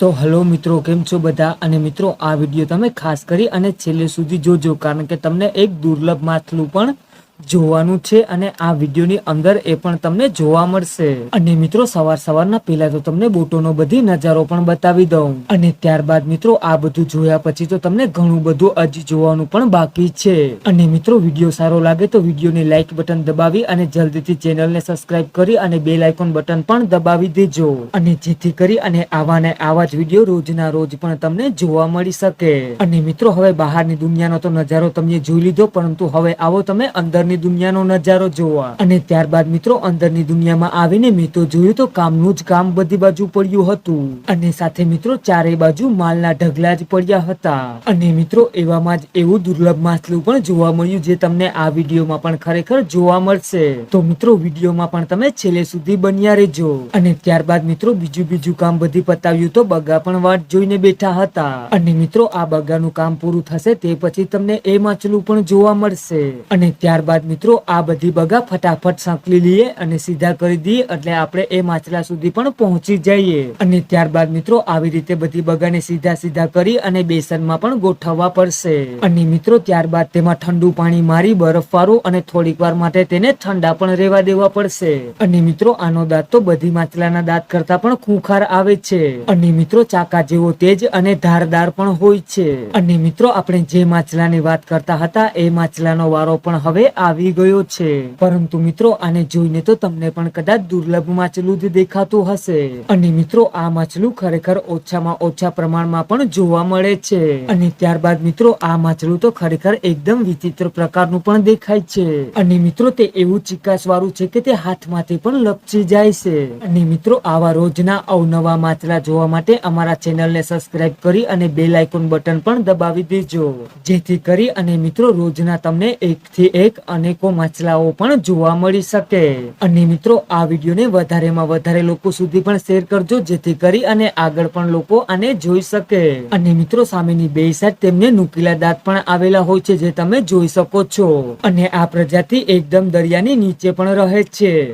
તો હલો મિત્રો, કેમ છો બધા? અને મિત્રો, આ વીડિયો તમે ખાસ કરી અને છેલ્લે સુધી જોજો, કારણ કે તમને એક દુર્લભ માછલું પણ જોવાનું છે અને આ વિડીયોની અંદર એ પણ તમને જોવા મળશે. અને મિત્રો, સવાર સવારના પહેલા તો તમને બોટોનો બધી નજારો પણ બતાવી દઉં. અને ત્યારબાદ મિત્રો, આ બધું જોયા પછી તો તમને ઘણું બધું હજી જોવાનું પણ બાકી છે. અને મિત્રો, વીડિયો સારો લાગે તો વિડીયોને લાઈક બટન દબાવી અને જલ્દીથી ચેનલને સબસ્ક્રાઇબ કરી અને બેલ આઇકોન બટન પણ દબાવી દેજો. અને જેથી કરી અને આવા ને આવા જ વીડિયો રોજના રોજ પણ તમને જોવા મળી શકે. અને મિત્રો, હવે બહારની દુનિયાનો તો નજારો તમે જોઈ લીધો, પરંતુ હવે આવો તમે અંદરની દુનિયાનો નજારો જોવા. અને ત્યારબાદ મિત્રો, અંદરની દુનિયામાં આવીને મેં તો જોયું તો કામનું જ કામ બધી બાજુ પડ્યું હતું. અને સાથે મિત્રો ચારે બાજુ માલના ઢગલા જ પડ્યા હતા. અને મિત્રો, એવામાં જ એવું દુર્લભ માછલું પણ જોવા મળ્યું જે તમને આ વિડીયોમાં પણ ખરેખર જોવા મળશે. તો મિત્રો, વિડીયોમાં પણ તમે છેલ્લે સુધી બન્યા રહેજો. અને ત્યારબાદ મિત્રો, બીજું બીજું કામ બધી પતાવ્યું તો બગા પણ વાટ જોઈને બેઠા હતા. અને મિત્રો, આ બગાનું કામ પૂરું થશે તે પછી તમને એ માછલું પણ જોવા મળશે. અને ત્યારબાદ મિત્રો, આ બધી બગા ફટાફટ સાંકળી લઈએ અને સીધા કરી દઈએ એટલે આપણે એ માછલા સુધી પણ પહોંચી જઈએ. અને ત્યારબાદ મિત્રો, આવી રીતે બધી બગાને સીધા સીધા કરી અને બેસનમાં પણ ગોઠવવા પડશે. અને મિત્રો, ત્યારબાદ તેમાં ઠંડુ પાણી મારી બરફ અને થોડીક વાર માટે તેને ઠંડા પણ રહેવા દેવા પડશે. અને મિત્રો, આનો દાંત તો બધી માછલાના દાંત કરતા પણ ખૂંખાર આવે છે. અને મિત્રો, ચાકા જેવો તેજ અને ધારદાર પણ હોય છે. અને મિત્રો, આપણે જે માછલાની વાત કરતા હતા, એ માછલાનો વારો પણ હવે આવી ગયો છે. પરંતુ મિત્રો, આને જોઈને તો તમને પણ કદાચ દુર્લભ માછલું જ દેખાતું હશે. અને મિત્રો, આ માછલું ખરેખર ઓછામાં ઓછા પ્રમાણમાં પણ જોવા મળે છે. અને ત્યારબાદ મિત્રો, આ માછલું તો ખરેખર એકદમ વિચિત્ર પ્રકારનું પણ દેખાય છે. અને મિત્રો, તે એવું ચિકાસ વાળું છે કે તે હાથમાંથી પણ લપસી જાય છે. અને મિત્રો, આવા રોજના અવનવા માછલા જોવા માટે અમારા ચેનલને સબસ્ક્રાઇબ કરી અને બેલ આઇકોન બટન પણ દબાવી દેજો. જેથી કરી અને મિત્રો, રોજના તમને એક થી એક અનેકો મસલાઓ પણ જોવા મળી શકે. અને મિત્રો, આ વિડીયોને વધારેમાં વધારે લોકો સુધી પણ શેર કરજો, જેથી કરી અને આગળ પણ લોકો આને જોઈ શકે. અને મિત્રો, સામેની બે સાઈડ તેમને નુકીલા દાંત પણ આવેલા હોય છે, જે તમે જોઈ શકો છો. અને આ પ્રજાતિ એકદમ દરિયાની નીચે પણ રહે છે.